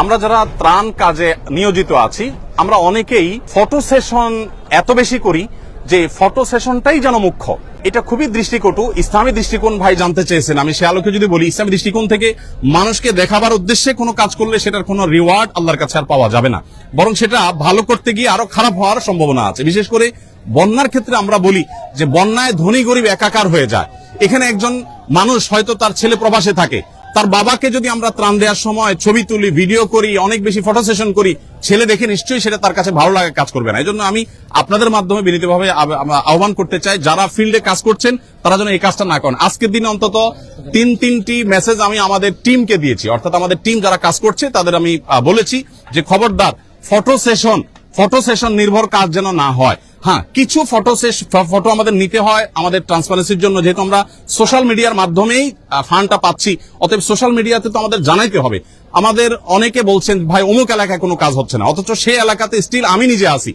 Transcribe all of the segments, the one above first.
আমরা যারা ত্রাণ কাজে নিয়োজিত আছি, আমরা অনেকেই ফটো সেশন এত বেশি করি যে ফটো সেশনটাই যেন মুখ্য। এটা খুবই দৃষ্টিকটু ইসলামী দৃষ্টিকোণ ভাই জানতে চেয়েছেন। আমি সে আলোকে যদি বলি, ইসলামী দৃষ্টিকোণ থেকে মানুষকে দেখাবার উদ্দেশ্যে কোনো কাজ করলে সেটার কোনো রিওয়ার্ড আল্লাহর কাছে আর পাওয়া যাবে না। বরং সেটা ভালো করতে গিয়ে আরও খারাপ হওয়ার সম্ভাবনা আছে। বিশেষ করে বন্যার ক্ষেত্রে আমরা বলি যে বন্যায় ধনী গরিব একাকার হয়ে যায়। এখানে একজন মানুষ হয়তো তার ছেলে প্রবাসে থাকে। তার বাবাকে যদি আমরা ত্রাণ দেওয়ার সময় ছবি তুলি ভিডিও করি, অনেক বেশি ফটো সেশন করি, ছেলে দেখে নিশ্চয়ই সেটা তার কাছে ভালো লাগে কাজ করবে না। এই জন্য আমি আপনাদের মাধ্যমে বিনীতভাবে আহ্বান করতে চাই, যারা ফিল্ডে কাজ করছেন, তারা যেন এই কাজটা না করেন। আজকের দিনে অন্তত তিন, তিনটি মেসেজ আমি আমাদের টিমকে দিয়েছি। অর্থাৎ আমাদের টিম যারা কাজ করছে, তাদের আমি বলেছি যে খবরদার ফটো সেশন ফটো সেশন নির্ভর কাজ যেন না হয়। হ্যাঁ কিছু ফটো ফটো আমাদের নিতে হয় আমাদের ট্রান্সপারেন্সির জন্য, যেহেতু আমরা সোশ্যাল মিডিয়ার মাধ্যমেই ফান্ডটা পাচ্ছি, অতএব সোশ্যাল মিডিয়াতে তো আমাদের জানাইতে হবে। আমাদের অনেকে বলছেন, ভাই, অমুক এলাকায় কোনো কাজ হচ্ছে না। অথচ সেই এলাকাতে স্টিল আমি নিজে আসি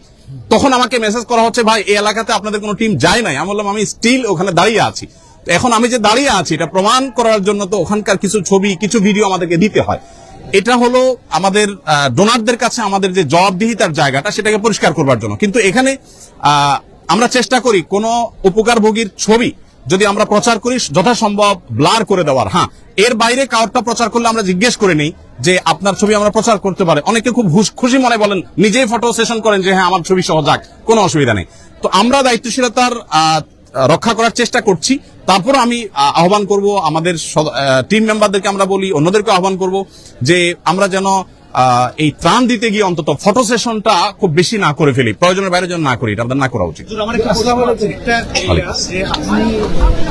তখন আমাকে মেসেজ করা হচ্ছে, ভাই, এই এলাকাতে আপনাদের কোনো টিম যায় নাই। আমি বললাম, আমি স্টিল ওখানে দাঁড়িয়ে আছি। এখন আমি যে দাঁড়িয়ে আছি, এটা প্রমাণ করার জন্য তো ওখানকার কিছু ছবি, কিছু ভিডিও আমাদেরকে দিতে হয়। এটা হলো আমাদের ডোনারদের কাছে আমাদের যে জবাবদিহিতার জায়গাটা সেটাকে পরিষ্কার করবার জন্য। কিন্তু এখানে আমরা চেষ্টা করি কোন উপকারভোগীর ছবি যদি আমরা প্রচার করি যথাসম্ভব ব্লার করে দেওয়ার। হ্যাঁ এর বাইরে কাউরটা প্রচার করলে আমরা জিজ্ঞেস করে নেই যে আপনার ছবি আমরা প্রচার করতে পারে। অনেকে খুব খুশি মনে বলেন, নিজেই ফটো সেশন করেন যে হ্যাঁ আমার ছবি সহ যাক, কোনো অসুবিধা নেই। তো আমরা দায়িত্বশীলতার রক্ষা করার চেষ্টা করছি। তারপর আমি আহ্বান করব আমাদের টিম মেম্বারদেরকে আমরা বলি অন্যদেরকে আহ্বান করব যে আমরা যেন আহ, এই ত্রাণ দিতে গিয়ে অন্তত ফটো সেশনটা খুব বেশি না করে ফেলি প্রয়োজনের বাইরে যেন না করি এটা আমাদের না করা উচিত। আমার একটা প্রশ্ন হলো যে, একটা এরিয়া যে আপনি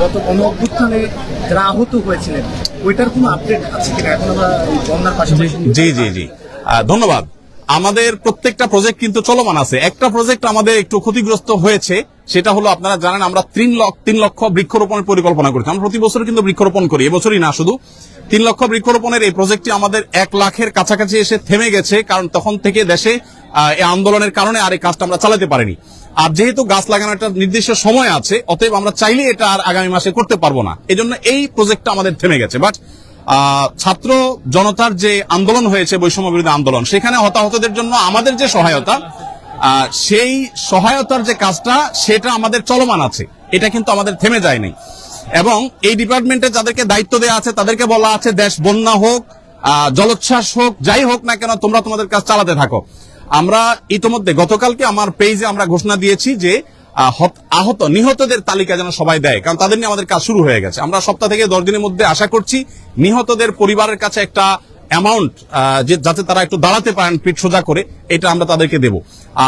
গত গণ অভ্যুত্থানে যারা আহত হয়েছিলেন ওইটার কোনো আপডেট আছে কিনা? এখন আমরা এই বন্যার পাশাপাশি জি জি জি ধন্যবাদ। আমাদের প্রত্যেকটা প্রজেক্ট কিন্তু চলমান আছে। একটা প্রজেক্ট আমাদের একটু ক্ষতিগ্রস্ত হয়েছে সেটা হলো আপনারা জানেন আমরা তিন লক্ষ তিন লক্ষ বৃক্ষরোপণের পরিকল্পনা করেছি। আমরা প্রতি বছর কিন্তু বৃক্ষরোপণ করি, এবছরই না, শুধু। তিন লক্ষ বৃক্ষরোপণের এই প্রজেক্টটি আমাদের এক লাখের কাছাকাছি এসে থেমে গেছে, কারণ তখন থেকে দেশে এই আন্দোলনের কারণে আর এই কাজটা আমরা চালাতে পারিনি। আর যেহেতু গাছ লাগানোর একটা নির্দিষ্ট সময় আছে, অতএব আমরা চাইলে এটা আর আগামী মাসে করতে পারব না। এজন্য এই প্রজেক্টটা আমাদের থেমে গেছে। বাট ছাত্র জনতার যে আন্দোলন হয়েছে বৈষম্য বিরোধী আন্দোলন, সেখানে হতাহতদের জন্য আমাদের যে সহায়তা সেই সহায়তার যে কাজটা, সেটা আমাদের চলমান আছে। এটা কিন্তু আমাদের থেমে যায়নি। এবং এই ডিপার্টমেন্টে যাদেরকে দায়িত্ব দেওয়া আছে, তাদেরকে বলা আছে, দেশ বন্যা হোক জলোচ্ছ্বাস হোক, যাই হোক না কেন, তোমরা তোমাদের কাজ চালাতে থাকো। আমরা ইতোমধ্যে, গতকালকে আমার পেজে আমরা ঘোষণা দিয়েছি যে হত- আহত, নিহতদের তালিকা যেন সবাই দেয়, কারণ তাদের নিয়ে আমাদের কাজ শুরু হয়ে গেছে। আমরা সপ্তাহ থেকে দশ দিনের মধ্যে আশা করছি, নিহতদের পরিবারের কাছে একটা অ্যামাউন্ট যে যাতে তারা একটু দাঁড়াতে পারেন পিঠ সোজা করে, এটা আমরা তাদেরকে দেব।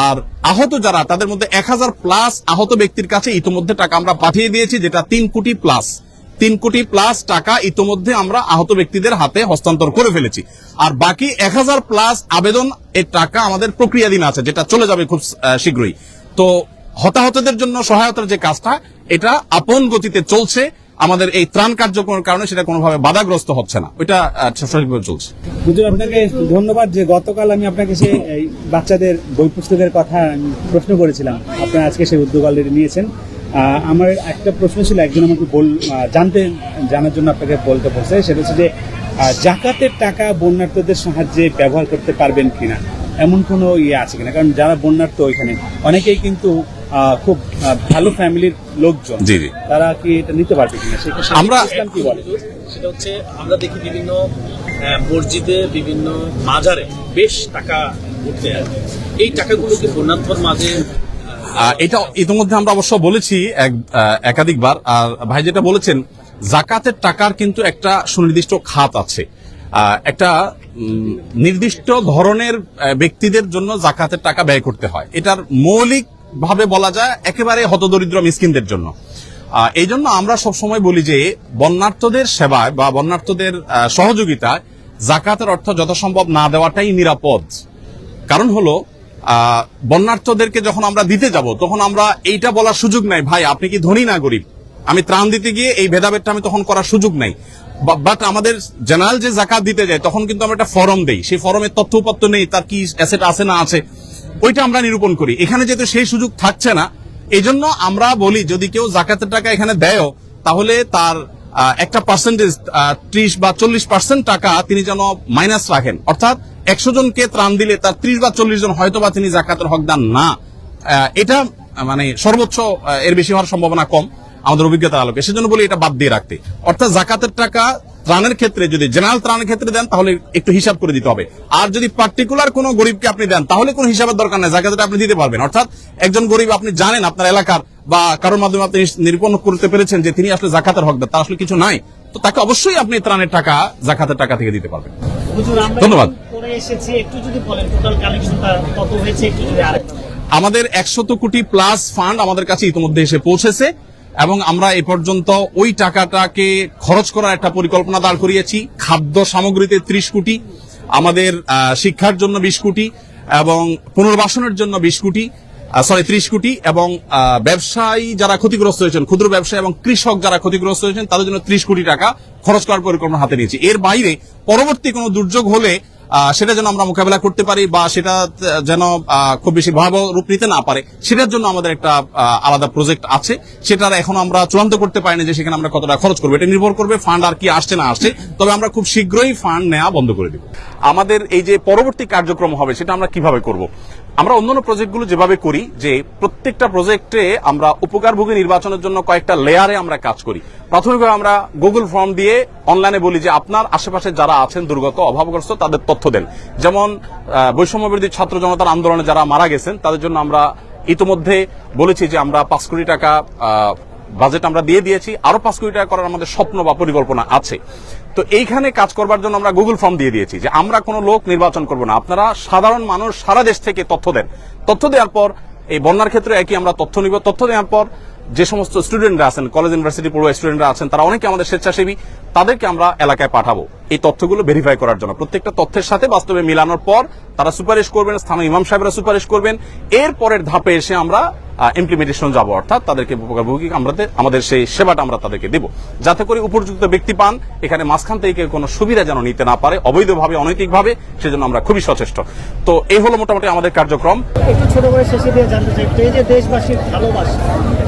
আর আহত যারা, তাদের মধ্যে এক হাজার প্লাস আহত ব্যক্তির কাছে ইতোমধ্যে টাকা আমরা পাঠিয়ে দিয়েছি, যেটা তিন কোটি প্লাস তিন কোটি প্লাস টাকা ইতোমধ্যে আমরা আহত ব্যক্তিদের হাতে হস্তান্তর করে ফেলেছি। আর বাকি এক হাজার প্লাস আবেদন এর টাকা আমাদের প্রক্রিয়াধীন আছে, যেটা চলে যাবে খুব শীঘ্রই। তো হতাহতদের জন্য সহায়তার যে কাজটা, এটা আপন গতিতে চলছে। আমাদের এই ত্রাণ কার্যক্রমের কারণে সেটা কোনোভাবে বাধাগ্রস্ত হচ্ছে না। ওইটা সঠিকভাবে চলছে। আপনাকে ধন্যবাদ যে গতকাল আমি আপনাকে সে বাচ্চাদের বই পুস্তকের কথা প্রশ্ন করেছিলাম। আপনি আজকে সেই উদ্যোগ অলরেডি নিয়েছেন। আমার একটা প্রশ্ন ছিল, একজন আমাকে বল জানতে, জানার জন্য আপনাকে বলতে বলছে। সেটা হচ্ছে যে জাকাতের টাকা বন্যার্থদের সাহায্যে ব্যবহার করতে পারবেন কিনা? এমন কোনো ইয়ে আছে কিনা? কারণ যারা বন্যার্থ ওইখানে, অনেকেই কিন্তু খুব ভালো ফ্যামিলির লোকজন জি, জি। তারা কি এটা নিতে পারবে কিনা? সেক্ষেত্রে আমরা- কি বলে? সেটা হচ্ছে আমরা দেখি বিভিন্ন মসজিদে বিভিন্ন মাজারে বেশ টাকা উঠতে এই টাকাগুলো কি বন্যাত্মর মাঝে এটা ইতিমধ্যে আমরা অবশ্য বলেছি এক একাধিকবার। আর ভাই যেটা বলেছেন জাকাতের টাকার কিন্তু একটা সুনির্দিষ্ট খাত আছে। একটা নির্দিষ্ট ধরনের ব্যক্তিদের জন্য জাকাতের টাকা ব্যয় করতে হয়। এটার মৌলিক ভাবে বলা যায় একেবারে হতদরিদ্র মিসকিনদের জন্য। এই জন্য আমরা সবসময় বলি যে, বন্যার্থদের সেবায় বা বন্যার্থদের সহযোগিতায় জাকাতের অর্থ যথাসম্ভব না দেওয়াটাই নিরাপদ। কারণ হলো বন্যার্থদেরকে যখন আমরা দিতে যাব, তখন আমরা এইটা বলার সুযোগ নাই, ভাই, আপনি কি ধনী না গরিব? আমি ত্রাণ দিতে গিয়ে এই ভেদাভেদটা আমি তখন করার সুযোগ নাই। বাট আমাদের জেনারেল যে জাকাত দিতে যায়, তখন কিন্তু আমরা একটা ফরম দেই। সেই ফরমের তথ্য উপাত্ত নেই, তার কি অ্যাসেট আছে না আছে। ওইটা আমরা নিরূপণ করি। এখানে যেহেতু সেই সুযোগ থাকছে না এই জন্য আমরা বলি, যদি কেউ জাকাতের টাকা এখানে দেয় তাহলে তার একটা পার্সেন্টেজ ত্রিশ বা চল্লিশ পার্সেন্ট টাকা তিনি যেন মাইনাস রাখেন। অর্থাৎ একশো জনকে ত্রাণ দিলে তার ত্রিশ বা চল্লিশ জন হয়তো বা তিনি জাকাতের হকদার না। এটা মানে সর্বোচ্চ এর বেশি হওয়ার সম্ভাবনা কম আমাদের অভিজ্ঞতার আলোকে। সেজন্য বলি এটা বাদ দিয়ে রাখতে। অর্থাৎ জাকাতের টাকা ত্রাণের ক্ষেত্রে যদি জেনারেল ত্রাণের ক্ষেত্রে দেন তাহলে একটু হিসাব করে দিতে হবে। আর যদি পার্টিকুলার কোনো গরিবকে আপনি দেন তাহলে কোনো হিসাবের দরকার নেই জাকাতটা আপনি দিতে পারবেন। অর্থাৎ একজন গরিব আপনি জানেন আপনার এলাকার বা কারোর মাধ্যমে আপনি নিরূপণ করতে পেরেছেন যে তিনি আসলে জাকাতের হকদার তার আসলে কিছু নাই। তো তাকে অবশ্যই আপনি ত্রাণের টাকা জাকাতের টাকা থেকে দিতে পারবেন। ধন্যবাদ। আমাদের একশত কোটি প্লাস ফান্ড আমাদের কাছে ইতিমধ্যে এসে পৌঁছেছে। এবং আমরা এ পর্যন্ত ওই টাকাটাকে খরচ করার একটা পরিকল্পনা দাঁড় করিয়েছি। খাদ্য সামগ্রীতে ত্রিশ কোটি, আমাদের শিক্ষার জন্য বিশ কোটি এবং পুনর্বাসনের জন্য বিশ কোটি সরি ত্রিশ কোটি এবং ব্যবসায়ী যারা ক্ষতিগ্রস্ত হয়েছেন, ক্ষুদ্র ব্যবসায়ী এবং কৃষক যারা ক্ষতিগ্রস্ত হয়েছেন, তাদের জন্য ত্রিশ কোটি টাকা খরচ করার পরিকল্পনা হাতে নিয়েছি। এর বাইরে পরবর্তী কোনো দুর্যোগ হলে সেটা যেন আমরা মোকাবেলা করতে পারি বা সেটা যেন খুব বেশি ভয়াবহ রূপ নিতে না পারে। সেটার জন্য আমাদের একটা আলাদা প্রজেক্ট আছে। সেটার এখন আমরা চূড়ান্ত করতে পারিনি যে সেখানে আমরা কতটা খরচ করব। এটা নির্ভর করবে ফান্ড আর কি আসছে না আসছে। তবে আমরা খুব শীঘ্রই ফান্ড নেওয়া বন্ধ করে দিব। আমাদের এই যে পরবর্তী কার্যক্রম হবে, সেটা আমরা কীভাবে করব? আমরা অন্যান্য প্রজেক্টগুলো যেভাবে করি, যে প্রত্যেকটা প্রজেক্টে আমরা উপকারভোগী নির্বাচনের জন্য কয়েকটা লেয়ারে আমরা কাজ করি। প্রাথমিকভাবে আমরা গুগল ফর্ম দিয়ে অনলাইনে বলি যে আপনার আশেপাশে যারা আছেন, দুর্গত, অভাবগ্রস্ত, তাদের তথ্য দেন। যেমন বৈষম্য বিরোধী ছাত্র জনতার আন্দোলনে যারা মারা গেছেন, তাদের জন্য আমরা ইতিমধ্যে বলেছি যে আমরা পাঁচ কোটি টাকা বাজেট আমরা দিয়ে দিয়েছি, আরও পাঁচ কোটি টাকা করার আমাদের স্বপ্ন বা পরিকল্পনা আছে। তো এইখানে কাজ করবার জন্য আমরা গুগল ফর্ম দিয়ে দিয়েছি যে আমরা কোনো লোক নির্বাচন করব না। আপনারা সাধারণ মানুষ সারা দেশ থেকে তথ্য দেন। তথ্য দেওয়ার পর এই বন্যার ক্ষেত্রে একই আমরা তথ্য নিব। তথ্য দেওয়ার পর যে সমস্ত স্টুডেন্টরা আছেন কলেজ ইউনিভার্সিটি পড়ুয়া স্টুডেন্টরা আছেন, তারা অনেকে আমাদের স্বেচ্ছাসেবী, তাদেরকে আমরা এলাকায় পাঠাবো। এই তথ্যগুলো ভেরিফাই করার জন্য। প্রত্যেকটা তথ্যের সাথে বাস্তবে মিলানোর পর তারা সুপারিশ করবেন, স্থানীয় ইমাম সাহেবরা সুপারিশ করবেন। এর পরের ধাপে এসে আমরা ইমপ্লিমেন্টেশন যাব, অর্থাৎ তাদেরকে উপকারভোগী আমাদের আমাদের সেই সেবাটা আমরা তাদেরকে দেব। যাতে করে উপযুক্ত ব্যক্তি পান, এখানে মাঝখান থেকে কোনো সুবিধা যেন নিতে না পারে, অবৈধভাবে, অনৈতিকভাবে, সেজন্য আমরা খুবই সচেষ্ট। তো এই হলো মোটামুটি আমাদের কার্যক্রম। একটু ছোট করে শেষে দিয়ে জানতে চাই এই যে দেশবাসীর ভালোবাসা,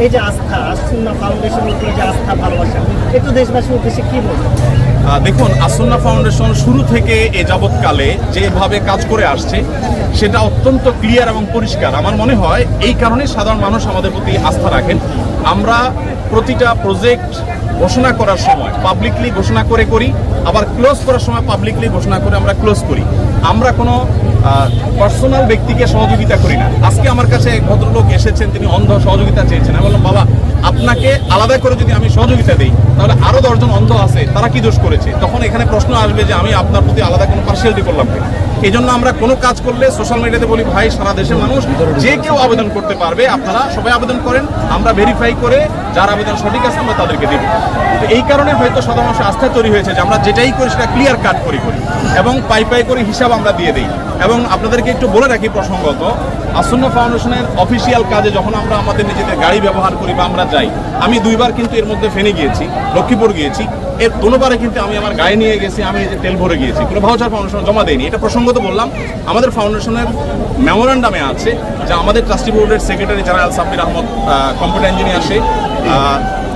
এই যে আস্থা, আসুন্না ফাউন্ডেশনের উপরে যে আস্থা, ভালোবাসা, একটু দেশবাসীর উদ্দেশ্যে কি বলবেন? দেখুন, আসন্না ফাউন্ডেশন শুরু থেকে এ যাবৎকালে যেভাবে কাজ করে আসছে, সেটা অত্যন্ত ক্লিয়ার এবং পরিষ্কার। আমার মনে হয় এই কারণে সাধারণ মানুষ আমাদের প্রতি আস্থা রাখেন। আমরা প্রতিটা প্রজেক্ট ঘোষণা করার সময় পাবলিকলি ঘোষণা করে করি, আবার ক্লোজ করার সময় পাবলিকলি ঘোষণা করে আমরা ক্লোজ করি। আমরা কোনো পার্সোনাল ব্যক্তিকে সহযোগিতা করি না। আজকে আমার কাছে এক ভদ্রলোক এসেছেন, তিনি অন্ধ সহযোগিতা চেয়েছেন। আমি বললাম, বাবা, আপনাকে আলাদা করে যদি আমি সহযোগিতা দিই, তাহলে আরও দশজন অন্ধ আছে, তারা কি দোষ করেছে? তখন এখানে প্রশ্ন আসবে যে, আমি আপনার প্রতি আলাদা কোনো পার্সিয়ালিটি করলাম কিনা? এই জন্য আমরা কোনো কাজ করলে সোশ্যাল মিডিয়াতে বলি, ভাই, সারা দেশের মানুষ যে কেউ আবেদন করতে পারবে, আপনারা সবাই আবেদন করেন, আমরা ভেরিফাই করে যার আবেদন সঠিক আছে আমরা তাদেরকে দিব। এই কারণে হয়তো সাধারণ আস্থা তৈরি হয়েছে যে আমরা যেটাই করি সেটা ক্লিয়ার কাট করি করি। এবং পাই পাই করে হিসাব আমরা দিয়ে দিই। এবং আপনাদেরকে একটু বলে রাখি প্রসঙ্গত, আসন্ন ফাউন্ডেশনের অফিসিয়াল কাজে যখন আমরা আমাদের নিজেদের গাড়ি ব্যবহার করি বা আমরা যাই, আমি দুইবার কিন্তু এর মধ্যে ফেনে গিয়েছি, লক্ষ্মীপুর গিয়েছি। এর দুবারে কিন্তু আমি আমার গায়ে নিয়ে গেছি, আমি তেল ভরে গিয়েছি। কোনো ভাউচার ফাউন্ডেশন জমা দেয়নি। এটা প্রসঙ্গত বললাম, আমাদের ফাউন্ডেশনের মেমোরান্ডামে আছে যে আমাদের ট্রাস্টি বোর্ডের secretary general Sabbir Ahmad computer engineer সে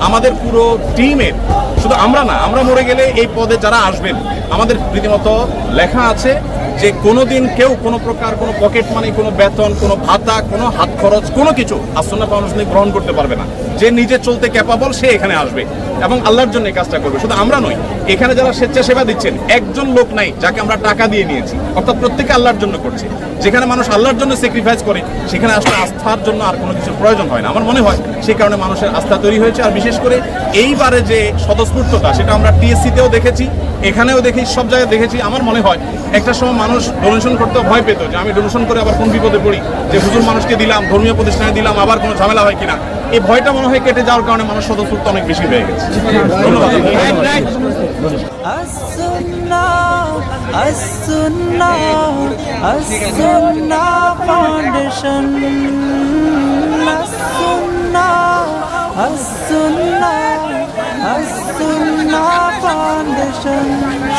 আমাদের পুরো টিমের শুধু আমরা না, আমরা মরে গেলে এই পদে যারা আসবেন, আমাদের রীতিমতো লেখা আছে যে কোনোদিন কেউ কোনো প্রকার কোনো পকেট মানি কোনো বেতন, কোনো ভাতা, কোনো হাত খরচ, কোনো কিছু আসন্ন ফাউন্ডেশনে গ্রহণ করতে পারবে না। যে নিজে চলতে ক্যাপাবল সে এখানে আসবে এবং আল্লাহর জন্য কাজটা করবে। শুধু আমরা নই, এখানে যারা স্বেচ্ছাসেবা দিচ্ছেন, একজন লোক নাই যাকে আমরা টাকা দিয়ে নিয়েছি, অর্থাৎ প্রত্যেকে আল্লাহর জন্য করছে। যেখানে মানুষ আল্লাহর জন্য স্যাক্রিফাইস করে, সেখানে আসলে আস্থার জন্য আর কোনো কিছুর প্রয়োজন হয় না। আমার মনে হয় সেই কারণে মানুষের আস্থা তৈরি হয়েছে। আর বিশেষ করে এইবারে যে স্বতঃস্ফূর্ততা, সেটা আমরা টিএসসিতেও দেখেছি, এখানেও দেখি সব জায়গায় দেখেছি। আমার মনে হয় একটা সময় মানুষ ডোনেশন করতে ভয় পেত যে আমি ডোনেশন করে আবার কোন বিপদে পড়ি, যে হুজুর মানুষকে দিলাম, ধর্মীয় প্রতিষ্ঠানে দিলাম, আবার কোনো ঝামেলা হয় কিনা। এই ভয়টা মনে হয় কেটে যাওয়ার কারণে মানুষ সদস্য অনেক বেশি হয়ে গেছে।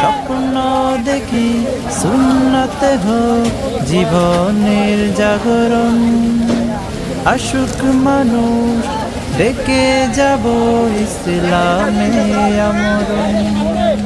স্বপ্ন দেখি সুন্নত হোক জীবনের জাগরণ। আশুক মানুষ ডেকে যাব ইসলামে আমরণ।